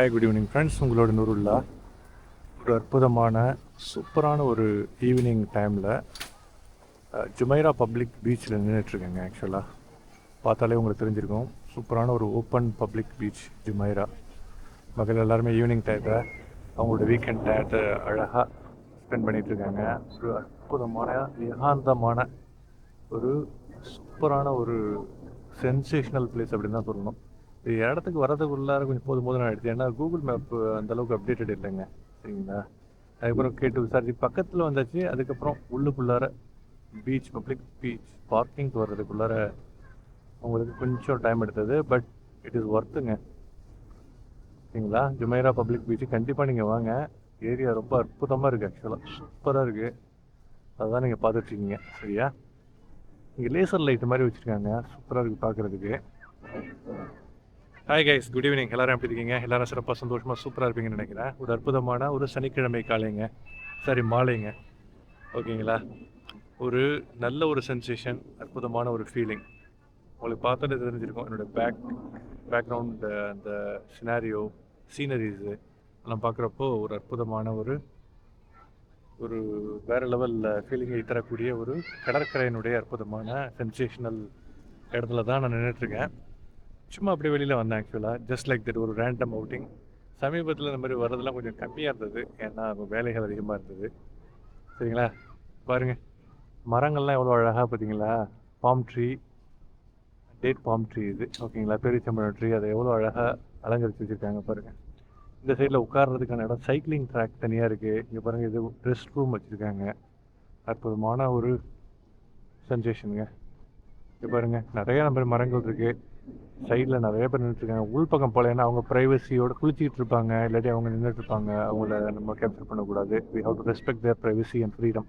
Hi good evening friends உங்களோட நூறுல்லா. ஒரு அற்புதமான சூப்பரான ஒரு ஈவினிங் டைமில் ஜுமைரா பப்ளிக் பீச்சில் நின்றுட்டுருக்கேங்க ஆக்சுவலாக பார்த்தாலே உங்களுக்கு தெரிஞ்சிருக்கும். சூப்பரான ஒரு ஓப்பன் பப்ளிக் பீச் ஜுமைரா மக்கள் எல்லாருமே ஈவினிங் டைத்தில் அவங்களோட வீக்கெண்ட் டயத்தை அழகாக ஸ்பெண்ட் பண்ணிகிட்ருக்காங்க இருக்காங்க ஒரு அற்புதமான ஏகாந்தமான ஒரு சூப்பரான ஒரு சென்சேஷனல் பிளேஸ் அப்படின்னு தான் சொல்லணும். இடத்துக்கு வரதுக்குள்ளார கொஞ்சம் போதும் போதும் நான் எடுத்தேன் ஏன்னா கூகுள் மேப் அந்த அளவுக்கு அப்டேட்டட் இல்லைங்க. சரிங்களா? அதுக்கப்புறம் கேட்டு விசாரிச்சு பக்கத்தில் வந்தாச்சு. அதுக்கப்புறம் உள்ளுக்குள்ளார பீச் பப்ளிக் பீச் பார்க்கிங்க்கு வர்றதுக்குள்ளார உங்களுக்கு கொஞ்சம் டைம் எடுத்தது. பட் இட் இஸ் ஒர்த்துங்க சரிங்களா? ஜுமைரா பப்ளிக் பீச்சு கண்டிப்பாக நீங்கள் வாங்க. ஏரியா ரொம்ப அற்புதமாக இருக்குது ஆக்சுவலாக சூப்பராக இருக்குது அதுதான் நீங்கள் பார்த்துட்ருக்கீங்க. சரியா? இங்கே லேசர் லைட் மாதிரி வச்சுருக்காங்க. சூப்பராக இருக்குது பார்க்குறதுக்கு ஹாய் கைஸ் குட் ஈவினிங் எல்லாரும் எப்படி இருக்கீங்க? எல்லாரும் சிறப்பாக சந்தோஷமாக சூப்பராக இருப்பீங்கன்னு நினைக்கிறேன். ஒரு அற்புதமான ஒரு சனிக்கிழமை காலைங்க. சாரி மாலைங்க. ஓகேங்களா? ஒரு நல்ல ஒரு சென்சேஷன் அற்புதமான ஒரு ஃபீலிங் உங்களுக்கு பார்த்தாலே தெரிஞ்சிருக்கும். என்னோட பேக் பேக்ரவுண்ட் அந்த சினாரியோ சீனரிஸு எல்லாம் பார்க்குறப்போ ஒரு அற்புதமான ஒரு ஒரு வேறு லெவலில் ஃபீலிங்கை தரக்கூடிய ஒரு கடற்கரையினுடைய அற்புதமான சென்சேஷனல் இடத்துல தான் நான் நின்றுட்டுருக்கேன் சும்மா அப்படியே வெளியில் வந்தேன் ஆக்சுவலாக ஜஸ்ட் லைக் தட் ஒரு ரேண்டம் அவுட்டிங் சமீபத்தில் இந்த மாதிரி வர்றதெல்லாம் கொஞ்சம் கம்மியாக இருந்தது. ஏன்னா வேலைகள் அதிகமாக இருந்தது. சரிங்களா? பாருங்கள் மரங்கள்லாம் எவ்வளோ அழகாக பார்த்தீங்களா? Palm tree date palm tree இது. ஓகேங்களா? பெரியச்சம்பழம் ட்ரீ அதை எவ்வளோ அழகாக அலங்கரித்து வச்சுருக்காங்க பாருங்கள் இந்த சைடில் உட்கார்றதுக்கான இடம் சைக்கிளிங் ட்ராக் தனியாக இருக்குது இங்கே பாருங்கள் இது ரெஸ்ட் ரூம் வச்சுருக்காங்க. அற்புதமான ஒரு சென்சேஷனுங்க இங்கே பாருங்கள் நிறையா நம்ம மரங்கள் இருக்குது சைடில் நிறைய பேர் நின்றுட்டுருக்காங்க உள்பக்கம் போல ஏன்னா அவங்க ப்ரைவசியோட குளிச்சிக்கிட்டு இருப்பாங்க இல்லாட்டி அவங்க நின்றுட்டு இருப்பாங்க அவங்கள நம்ம கேப்சர் பண்ணக்கூடாது. We have to respect their privacy and freedom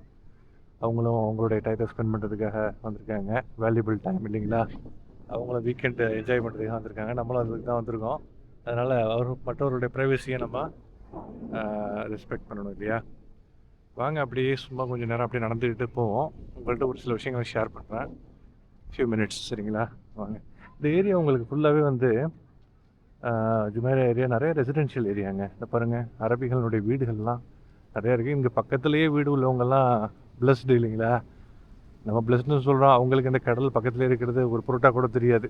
அவங்களும் அவங்களுடைய டயத்தை ஸ்பெண்ட் பண்ணுறதுக்காக வந்திருக்காங்க. வேல்யூபிள் டைம் இல்லைங்களா? அவங்களும் வீக்கெண்டு என்ஜாய் பண்ணுறதுக்காக வந்திருக்காங்க. நம்மளும் அதுக்கு தான் வந்திருக்கோம். அதனால் அவர் மற்றவருடைய ப்ரைவசியை நம்ம ரெஸ்பெக்ட் பண்ணணும் இல்லையா? வாங்க அப்படியே சும்மா கொஞ்சம் நேரம் அப்படியே நடந்துக்கிட்டு போவோம். உங்கள்கிட்ட ஒரு சில விஷயங்களை ஷேர் பண்ணுறேன் ஃபியூ மினிட்ஸ் சரிங்களா? வாங்க. இந்த ஏரியா உங்களுக்கு ஃபுல்லாகவே வந்து ஜுமேரா ஏரியா நிறைய ரெசிடென்ஷியல் ஏரியாங்க இந்த பாருங்கள் அரபிகளுடைய வீடுகள்லாம் நிறையா இருக்குது இங்கே பக்கத்துலேயே வீடு உள்ளவங்கெல்லாம் பிளஸ்டு இல்லைங்களா? நம்ம பிளஸ்டுன்னு சொல்கிறோம் அவங்களுக்கு இந்த கடல் பக்கத்துலேயே இருக்கிறது ஒரு பொருட்டாக கூட தெரியாது.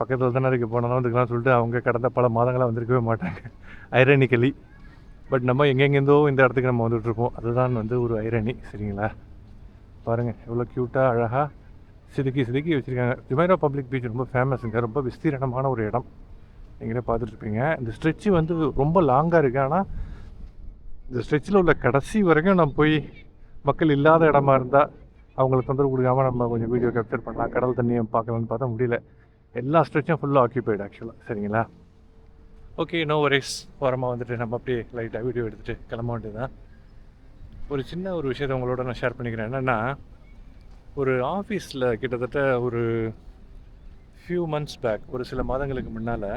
பக்கத்தில் தானே இருக்க போனாலும் வந்துக்கலாம் சொல்லிட்டு அவங்க கடந்த பல மாதங்களாக வந்திருக்கவே மாட்டாங்க ஐரனிக்கலி பட் நம்ம எங்கெங்கேருந்தோ இந்த இடத்துக்கு நம்ம வந்துட்டுருப்போம் அதுதான் வந்து ஒரு ஐரணி சரிங்களா? பாருங்கள் எவ்வளோ க்யூட்டாக அழகாக செதுக்கி செதுக்கி வச்சுருக்காங்க. ஜுமைரா பப்ளிக் பீச் ரொம்ப ஃபேமஸுங்க ரொம்ப விஸ்தீரணமான ஒரு இடம். நீங்களே பார்த்துட்ருப்பீங்க இந்த ஸ்ட்ரெச்சு வந்து ரொம்ப லாங்காக இருக்குது ஆனால் இந்த ஸ்ட்ரெச்சில் உள்ள கடைசி வரைக்கும் நம்ம போய் மக்கள் இல்லாத இடமா இருந்தால் அவங்களுக்கு தொந்தரவு கொடுக்காம நம்ம கொஞ்சம் வீடியோ கேப்சர் பண்ணலாம். கடல் தண்ணியை பார்க்கலாம்னு பார்த்தா முடியல. எல்லா ஸ்ட்ரெச்சும் ஃபுல்லாக ஆக்கியபைடு ஆக்சுவலாக சரிங்களா? ஓகே நோ வரிஸ் ஓரமாக வந்துட்டு நம்ம அப்படியே லைட்டாக வீடியோ எடுத்துகிட்டு கிளம்ப வேண்டியது தான் ஒரு சின்ன ஒரு விஷயத்தை உங்களோட நான் ஷேர் பண்ணிக்கிறேன். என்னென்னா ஒரு ஆஃபீஸில் கிட்டத்தட்ட ஒரு ஃபியூ மந்த்ஸ் பேக் ஒரு சில மாதங்களுக்கு முன்னால்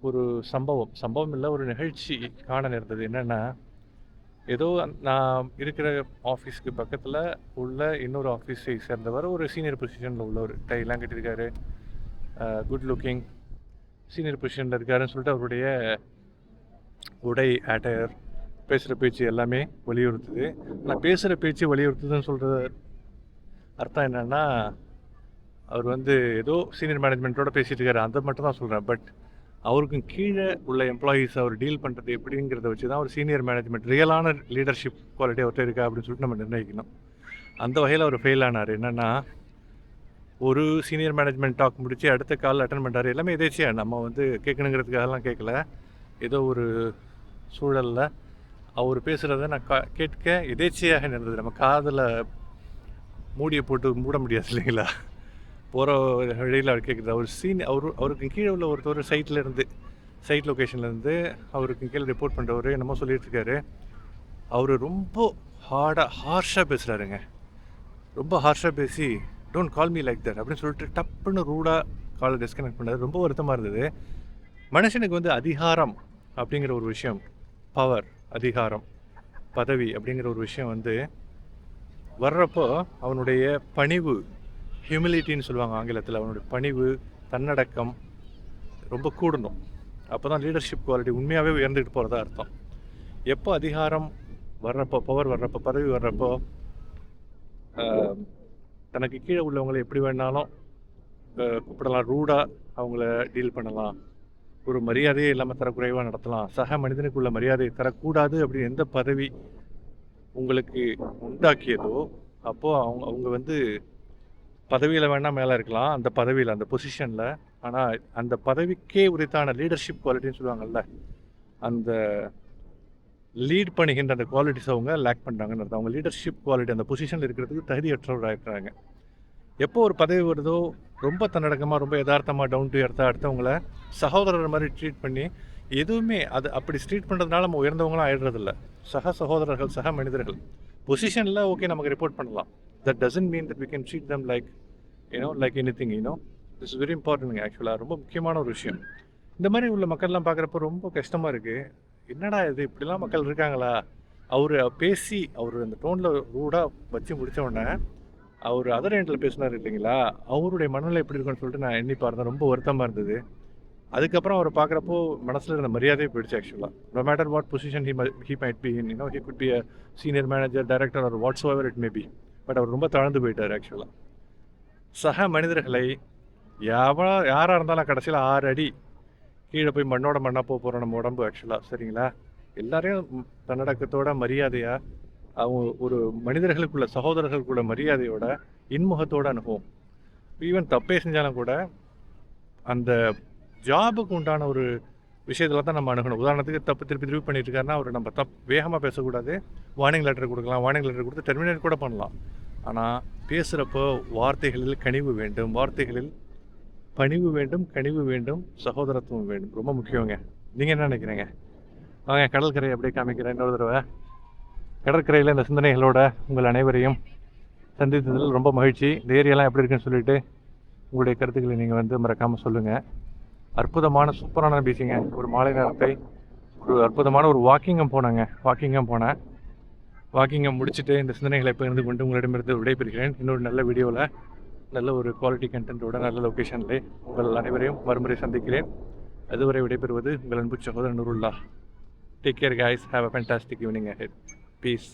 ஒரு சம்பவம் சம்பவம் இல்லை ஒரு நிகழ்ச்சி காண நேர்ந்தது. என்னென்னா ஏதோ நான் இருக்கிற ஆஃபீஸ்க்கு பக்கத்தில் உள்ள இன்னொரு ஆஃபீஸை சேர்ந்தவர் ஒரு சீனியர் பொசிஷனில் உள்ளவர். டைலாம் கட்டியிருக்காரு. குட் லுக்கிங் சீனியர் பொசிஷனில் இருக்காருன்னு சொல்லிட்டு அவருடைய உடை ஆட்டையர் பேசுகிற பேச்சு எல்லாமே வலியுறுத்துது. நான் பேசுகிற பேச்சு வலியுறுத்துதுன்னு சொல்கிற அர்த்தம் என்னென்னா அவர் வந்து ஏதோ சீனியர் மேனேஜ்மெண்ட்டோட பேசிகிட்டு இருக்காரு. அதை மட்டும் தான் சொல்கிறேன் பட் அவருக்கும் கீழே உள்ள எம்ப்ளாயீஸ் அவர் டீல் பண்ணுறது எப்படிங்கிறத வச்சு தான் ஒரு சீனியர் மேனேஜ்மெண்ட் ரியலான லீடர்ஷிப் குவாலிட்டி அவர்கிட்ட இருக்கா அப்படின்னு சொல்லிட்டு நம்ம நிர்ணயிக்கணும். அந்த வகையில் அவர் ஃபெயில் ஆனார். என்னென்னா ஒரு சீனியர் மேனேஜ்மெண்ட் டாக் முடித்து அடுத்த கால் அட்டன் பண்ணுறாரு எல்லாமே எதேச்சியா? நம்ம வந்து கேட்கணுங்கிறதுக்காகலாம் கேட்கல. ஏதோ ஒரு சூழலில் அவர் பேசுகிறத நான் கா கேட்க எதேச்சியாக இருந்தது. நம்ம காதில் மூடியை போட்டு மூட முடியாது இல்லைங்களா? போகிற வழியில் அவர் கேட்குறது அவர் சீன் அவர் அவருக்கு கீழே உள்ள ஒருத்தர் சைட்டில் இருந்து சைட் லொக்கேஷன்லேருந்து அவருக்கு கீழே ரிப்போர்ட் பண்ணுறவர் என்னமோ சொல்லிட்டுருக்காரு அவர் ரொம்ப ஹார்டாக ஹார்ஷாக பேசுகிறாருங்க ரொம்ப ஹார்ஷாக பேசி don't call me like that அப்படின்னு சொல்லிட்டு டப்புன்னு ரூடாக காலை டிஸ்கனெக்ட் பண்ணாரு. ரொம்ப வருத்தமாக இருந்தது. மனுஷனுக்கு வந்து அதிகாரம் அப்படிங்கிற ஒரு விஷயம் பவர் அதிகாரம் பதவி அப்படிங்கிற ஒரு விஷயம் வந்து வர்றப்போ அவனுடைய பணிவு ஹியூமிலிட்டின்னு சொல்லுவாங்க ஆங்கிலத்தில் அவனுடைய பணிவு தன்னடக்கம் ரொம்ப கூடணும். அப்போ தான் லீடர்ஷிப் குவாலிட்டி உண்மையாகவே உயர்ந்துட்டு போகிறதா அர்த்தம். எப்போ அதிகாரம் வர்றப்போ பவர் வர்றப்போ பதவி வர்றப்போ தனக்கு கீழே உள்ளவங்களை எப்படி வேணாலும் கூப்பிடலாம் ரூடாக அவங்கள டீல் பண்ணலாம். ஒரு மரியாதையே இல்லாமல் தரக்குறைவாக நடத்தலாம். சக மனிதனுக்குள்ள மரியாதையை தரக்கூடாது அப்படின்னு எந்த பதவி உங்களுக்கு உண்டாக்கியதோ அப்போது அவங்க அவங்க வந்து பதவியில் வேணால் மேலே இருக்கலாம். அந்த பதவியில் அந்த பொசிஷனில் ஆனால் அந்த பதவிக்கே உரித்தான லீடர்ஷிப் குவாலிட்டின்னு சொல்லுவாங்கல்ல அந்த லீட் பண்ணுகின்ற அந்த குவாலிட்டிஸ் அவங்க லேக் பண்ணுறாங்கன்னு அர்த்தம். அவங்க லீடர்ஷிப் குவாலிட்டி அந்த பொசிஷனில் இருக்கிறதுக்கு தகுதியற்றவராக இருக்கிறாங்க எப்போ ஒரு பதவி வருதோ ரொம்ப தன்னடக்கமாக ரொம்ப யதார்த்தமாக டவுன் டு எர்த்தாக அடுத்தவங்கள சகோதரர் மாதிரி ட்ரீட் பண்ணி எதுவுமே அது அப்படி ட்ரீட் பண்ணுறதுனால நம்ம உயர்ந்தவங்களாம் ஆயிடுறதில்ல. சக சகோதரர்கள் சக மனிதர்கள். பொசிஷனில் ஓகே நமக்கு ரிப்போர்ட் பண்ணலாம். That doesn't mean that we can treat them like you know like anything you know it's very important ஆக்சுவலாக ரொம்ப முக்கியமான ஒரு விஷயம். இந்த மாதிரி உள்ள மக்கள்லாம் பார்க்குறப்ப ரொம்ப கஷ்டமாக இருக்குது என்னடா இது? இப்படிலாம் மக்கள் இருக்காங்களா? அவர் பேசி அவர் அந்த டோனில் ரூடாக வச்சு முடிச்ச உடனே அவர் அதர் எண்டில் பேசினார் இல்லைங்களா? அவருடைய மனநிலை எப்படி இருக்குன்னு சொல்லிட்டு நான் எண்ணி பார்த்தேன். ரொம்ப வருத்தமாக இருந்தது. அதுக்கப்புறம் அவர் பார்க்குறப்போ மனசில் இருந்த மரியாதையே போயிடுச்சு ஆக்சுவலாக no matter what position he he might be in you know he could be a senior manager director or whatsoever it may be but அவர் ரொம்ப தாழ்ந்து போயிட்டார் ஆக்சுவலாக சக மனிதர்களை எவ்வளோ யாராக இருந்தாலும் கடைசியில் ஆறு அடி கீழே போய் மண்ணோட மண்ணாக போக போகிறோம் நம்ம உடம்பு ஆக்சுவலாக சரிங்களா? எல்லாரையும் தன்னடக்கத்தோட மரியாதையாக அவங்க ஒரு மனிதர்களுக்குள்ள சகோதரர்களுக்குள்ள மரியாதையோட இன்முகத்தோட அனுபவம் ஈவன் தப்பே செஞ்சாலும் கூட அந்த ஜாபுக்கு உண்டான ஒரு விஷயத்தில் தான் நம்ம அணுகணும். உதாரணத்துக்கு தப்பு திருப்பி திருப்பி பண்ணிட்டு இருக்காருன்னா அவர் நம்ம தப் வேகமாக பேசக்கூடாது. வார்னிங் லெட்டர் கொடுக்கலாம். வார்னிங் லெட்டர் கொடுத்து டெர்மினேட் கூட பண்ணலாம். ஆனால் பேசுகிறப்போ வார்த்தைகளில் கனிவு வேண்டும். வார்த்தைகளில் பணிவு வேண்டும் கனிவு வேண்டும் சகோதரத்துவம் வேண்டும். ரொம்ப முக்கியங்க. நீங்கள் என்ன நினைக்கிறீங்க? வாங்க கடற்கரை அப்படியே காமிக்கிறேன். இன்னொரு தடவை. கடற்கரையில் இந்த சிந்தனைகளோட உங்கள் அனைவரையும் சந்தித்ததில் ரொம்ப மகிழ்ச்சி. இந்த ஏரியாலாம் எப்படி இருக்குன்னு சொல்லிட்டு உங்களுடைய கருத்துக்களை நீங்கள் வந்து மறக்காமல் சொல்லுங்கள் அற்புதமான சூப்பரான பீச்சுங்க ஒரு மாலை நேரத்தை ஒரு அற்புதமான ஒரு வாக்கிங்கும் போனேங்க. வாக்கிங்கும் போனேன். வாக்கிங்கை முடிச்சுட்டு இந்த சிந்தனைகளை பகிர்ந்து கொண்டு உங்களிடமிருந்து விடைபெறுகிறேன். இன்னொரு நல்ல வீடியோவில் நல்ல ஒரு குவாலிட்டி கண்டென்ட்டோட நல்ல லொக்கேஷனில் உங்கள் அனைவரையும் மறுமுறை சந்திக்கிறேன். அதுவரை விடைபெறுவது உங்கள் அன்பு சகோதரன் Noorullah. Take care guys have a fantastic evening head peace